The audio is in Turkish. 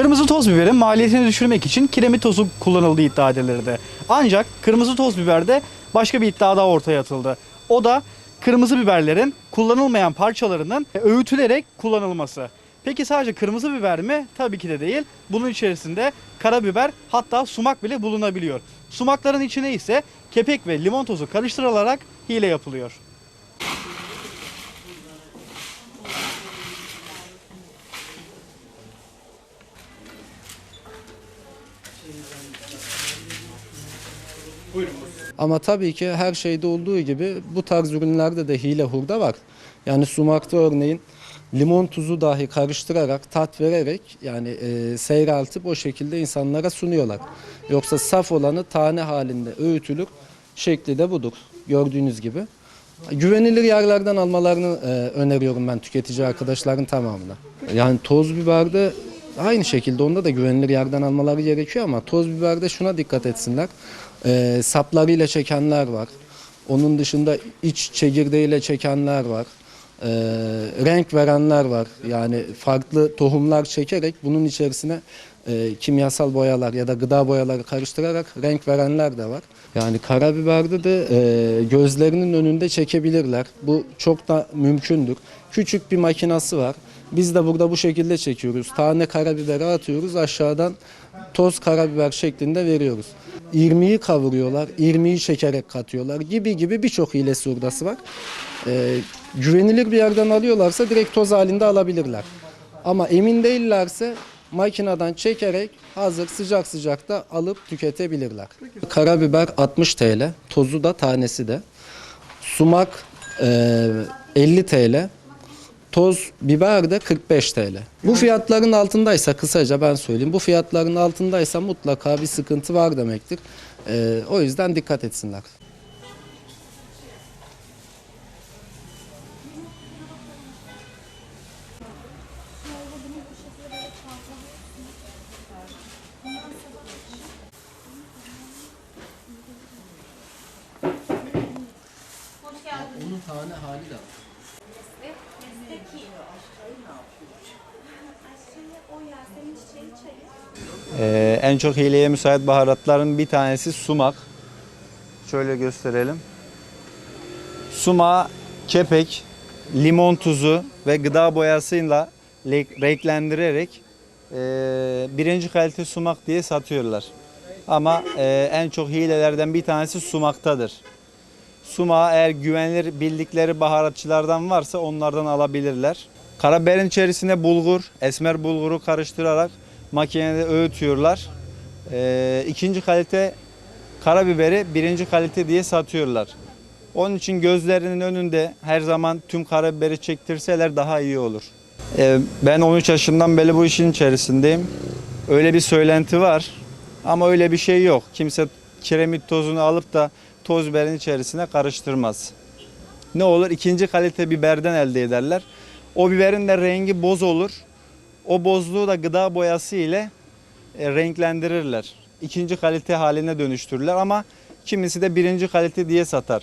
Kırmızı toz biberin maliyetini düşürmek için kiremit tozu kullanıldığı iddia edilirdi. Ancak kırmızı toz biberde başka bir iddia daha ortaya atıldı. O da kırmızı biberlerin kullanılmayan parçalarının öğütülerek kullanılması. Peki sadece kırmızı biber mi? Tabii ki de değil. Bunun içerisinde karabiber hatta sumak bile bulunabiliyor. Sumakların içine ise kepek ve limon tozu karıştırılarak hile yapılıyor. Ama tabii ki her şeyde olduğu gibi bu tarz ürünlerde de hile hurda var. Yani sumakta örneğin limon tuzu dahi karıştırarak, tat vererek yani e, seyreltip o şekilde insanlara sunuyorlar. Yoksa saf olanı tane halinde öğütülür. Şekli de budur. Gördüğünüz gibi. Güvenilir yerlerden almalarını e, öneriyorum ben tüketici arkadaşların tamamına. Yani toz biberde aynı şekilde onda da güvenilir yerden almaları gerekiyor ama toz biberde şuna dikkat etsinler. E, saplarıyla çekenler var. Onun dışında iç çekirdeğiyle çekenler var. E, renk verenler var. Yani farklı tohumlar çekerek bunun içerisine e, kimyasal boyalar ya da gıda boyaları karıştırarak renk verenler de var. Yani karabiberde de e, gözlerinin önünde çekebilirler. Bu çok da mümkündür. Küçük bir makinası var. Biz de burada bu şekilde çekiyoruz. Tane karabiberi atıyoruz aşağıdan toz karabiber şeklinde veriyoruz. İrmiği kavuruyorlar, irmiği çekerek katıyorlar gibi gibi birçok hilesi hurdası var. E, güvenilir bir yerden alıyorlarsa direkt toz halinde alabilirler. Ama emin değillerse makineden çekerek hazır sıcak sıcakta alıp tüketebilirler. Karabiber 60 TL, tozu da tanesi de. Sumak e, 50 TL, toz biber de 45 TL. Bu fiyatların altındaysa kısaca ben söyleyeyim. Bu fiyatların altındaysa mutlaka bir sıkıntı var demektir. E, o yüzden dikkat etsinler. Onun tane hali de Ee, en çok hileye müsait baharatların bir tanesi sumak. Şöyle gösterelim. Suma, kepek, limon tuzu ve gıda boyasıyla le- renklendirerek e, birinci kalite sumak diye satıyorlar. Ama e, en çok hilelerden bir tanesi sumaktadır. Sumağı eğer güvenilir bildikleri baharatçılardan varsa onlardan alabilirler. Karabiberin içerisine bulgur, esmer bulguru karıştırarak makinede öğütüyorlar. Ee, ikinci kalite karabiberi birinci kalite diye satıyorlar. Onun için gözlerinin önünde her zaman tüm karabiberi çektirseler daha iyi olur. Ee, ben 13 yaşından beri bu işin içerisindeyim. Öyle bir söylenti var ama öyle bir şey yok. Kimse kiremit tozunu alıp da toz biberin içerisine karıştırmaz. Ne olur? İkinci kalite biberden elde ederler. O biberin de rengi boz olur. O bozluğu da gıda boyası ile e, renklendirirler. İkinci kalite haline dönüştürürler ama kimisi de birinci kalite diye satar.